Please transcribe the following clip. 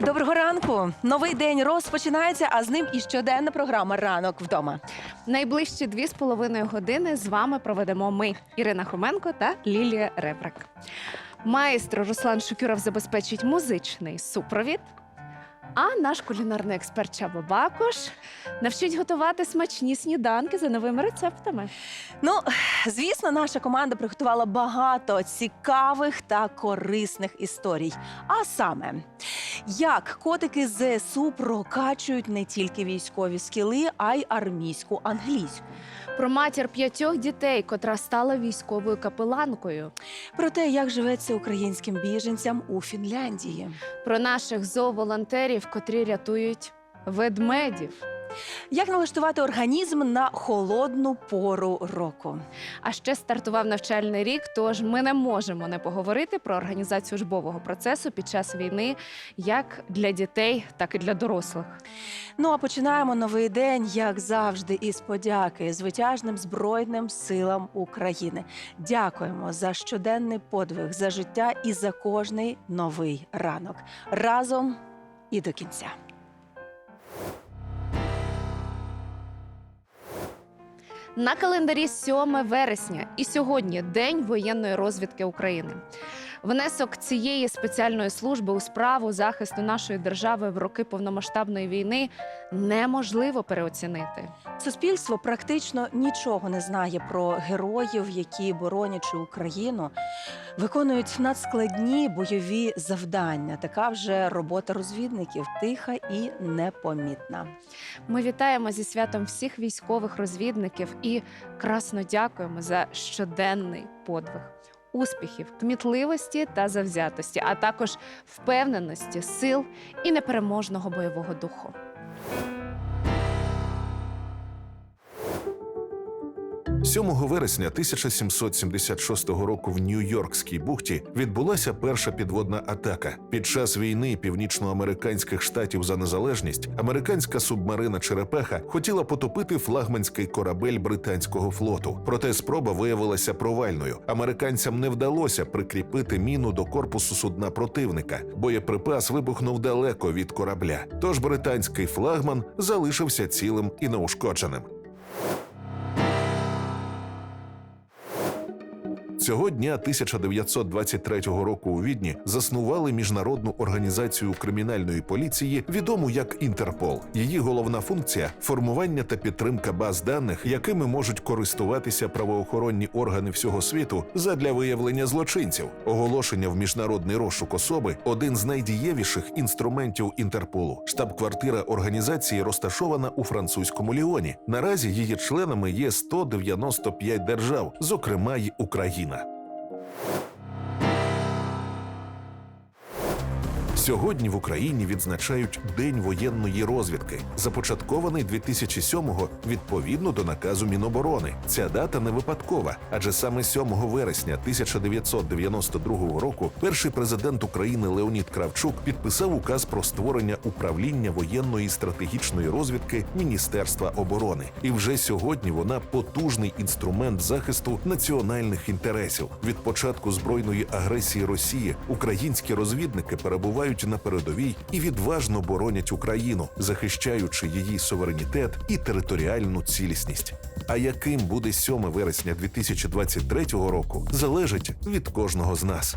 Доброго ранку. Новий день розпочинається, а з ним і щоденна програма Ранок вдома. Найближчі дві з половиною години з вами проведемо ми, Ірина Хоменко та Лілія Ребрак. Маестро Руслан Шукюров забезпечить музичний супровід. А наш кулінарний експерт Чаба Бакош навчить готувати смачні сніданки за новими рецептами. Ну, звісно, наша команда приготувала багато цікавих та корисних історій. А саме, як котики ЗСУ прокачують не тільки військові скіли, а й армійську англійську. Про матір п'ятьох дітей, котра стала військовою капеланкою. Про те, як живеться українським біженцям у Фінляндії. Про наших зооволонтерів, котрі рятують ведмедів. Як налаштувати організм на холодну пору року? А ще стартував навчальний рік, тож ми не можемо не поговорити про організацію учбового процесу під час війни як для дітей, так і для дорослих. Ну а починаємо новий день, як завжди, із подяки звитяжним збройним силам України. Дякуємо за щоденний подвиг, за життя і за кожний новий ранок. Разом і до кінця. На календарі 7 вересня, і сьогодні День воєнної розвідки України. Внесок цієї спеціальної служби у справу захисту нашої держави в роки повномасштабної війни неможливо переоцінити. Суспільство практично нічого не знає про героїв, які, боронячи Україну, виконують надскладні бойові завдання. Така вже робота розвідників тиха і непомітна. Ми вітаємо зі святом всіх військових розвідників і красно дякуємо за щоденний подвиг. Успіхів, кмітливості та завзятості, а також впевненості, сил і непереможного бойового духу. – 7 вересня 1776 року в Нью-Йоркській бухті відбулася перша підводна атака. Під час війни північноамериканських штатів за незалежність американська субмарина Черепеха хотіла потопити флагманський корабель британського флоту. Проте спроба виявилася провальною. Американцям не вдалося прикріпити міну до корпусу судна противника. Боєприпас вибухнув далеко від корабля. Тож британський флагман залишився цілим і неушкодженим. Цього дня 1923 року у Відні заснували міжнародну організацію кримінальної поліції, відому як Інтерпол. Її головна функція формування та підтримка баз даних, якими можуть користуватися правоохоронні органи всього світу задля виявлення злочинців. Оголошення в міжнародний розшук особи один з найдієвіших інструментів Інтерполу. Штаб-квартира організації розташована у французькому Ліоні. Наразі її членами є 195 держав, зокрема й Україна. Сьогодні в Україні відзначають День воєнної розвідки, започаткований 2007-го відповідно до наказу Міноборони. Ця дата не випадкова, адже саме 7 вересня 1992 року перший президент України Леонід Кравчук підписав указ про створення управління воєнної стратегічної розвідки Міністерства оборони. І вже сьогодні вона потужний інструмент захисту національних інтересів. Від початку збройної агресії Росії українські розвідники перебувають на передовій і відважно боронять Україну, захищаючи її суверенітет і територіальну цілісність. А яким буде 7 вересня 2023 року, залежить від кожного з нас.